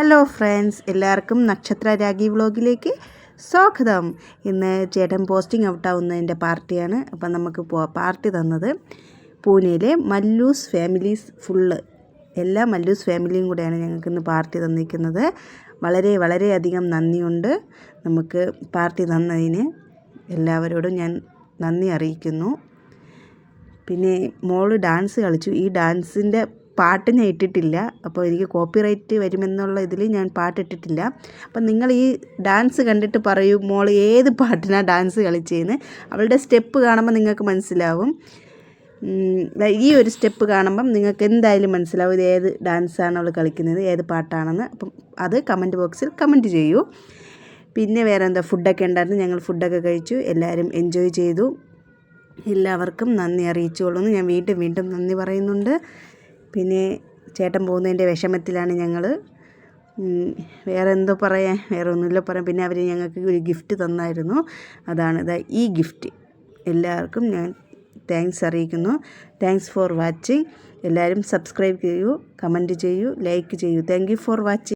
Hello friends എല്ലാവർക്കും നക്ഷത്ര രാഗി വ്ളോഗിലേക്ക് സ്വാഗതം. ഇന്ന് ചേട്ടൻ പോസ്റ്റിംഗ് ഔട്ടാവുന്നതിന്റെ പാർട്ടിയാണ്. അപ്പം നമുക്ക് പാർട്ടി തന്നത് പൂനെയിലെ മല്ലൂസ് ഫാമിലീസ് ഫുള്ള്. എല്ലാ മല്ലൂസ് ഫാമിലിയും കൂടെയാണ് ഞങ്ങൾക്ക് ഇന്ന് പാർട്ടി തന്നിരിക്കുന്നത്. വളരെ വളരെയധികം നന്ദിയുണ്ട്. നമുക്ക് പാർട്ടി തന്നതിന് എല്ലാവരോടും ഞാൻ നന്ദി അറിയിക്കുന്നു. പിന്നെ മോൾ ഡാൻസ് കളിച്ചു. ഈ ഡാൻസിന്റെ പാട്ട് ഞാൻ ഇട്ടിട്ടില്ല. അപ്പോൾ എനിക്ക് കോപ്പിറൈറ്റ് വരുമെന്നുള്ള ഇതിൽ ഞാൻ പാട്ടിട്ടിട്ടില്ല അപ്പം നിങ്ങൾ ഈ ഡാൻസ് കണ്ടിട്ട് പറയൂ മോൾ ഏത് പാട്ടിനാണ് ഡാൻസ് കളിച്ചതെന്ന് അവളുടെ സ്റ്റെപ്പ് കാണുമ്പോൾ നിങ്ങൾക്ക് മനസ്സിലാവും. ഈ ഒരു സ്റ്റെപ്പ് കാണുമ്പം നിങ്ങൾക്ക് എന്തായാലും മനസ്സിലാവും ഇത് ഏത് ഡാൻസാണ് അവൾ കളിക്കുന്നത് ഏത് പാട്ടാണെന്ന്. അപ്പം അത് കമന്റ് ബോക്സിൽ കമന്റ് ചെയ്യൂ. പിന്നെ വേറെ എന്താ ഫുഡൊക്കെ ഉണ്ടായിരുന്നു ഞങ്ങൾ ഫുഡൊക്കെ കഴിച്ചു എല്ലാവരും എൻജോയ് ചെയ്തു. എല്ലാവർക്കും നന്ദി അറിയിച്ചുകൊള്ളുന്നു. ഞാൻ വീണ്ടും വീണ്ടും നന്ദി പറയുന്നുണ്ട്. പിന്നെ ചേട്ടൻ പോകുന്നതിന്റെ വിഷമത്തിലാണ് ഞങ്ങൾ. വേറെ എന്തോ പറയാൻ വേറെ ഒന്നുമില്ല പറയാം പിന്നെ അവർ ഞങ്ങൾക്ക് ഒരു ഗിഫ്റ്റ് തന്നായിരുന്നു. അതാണ് ഇതാ ഈ ഗിഫ്റ്റ്. എല്ലാവർക്കും ഞാൻ താങ്ക്സ് അറിയിക്കുന്നു. Thanks for watching. എല്ലാവരും സബ്സ്ക്രൈബ് ചെയ്യൂ കമന്റ് ചെയ്യൂ ലൈക്ക് ചെയ്യൂ. Thank you for watching.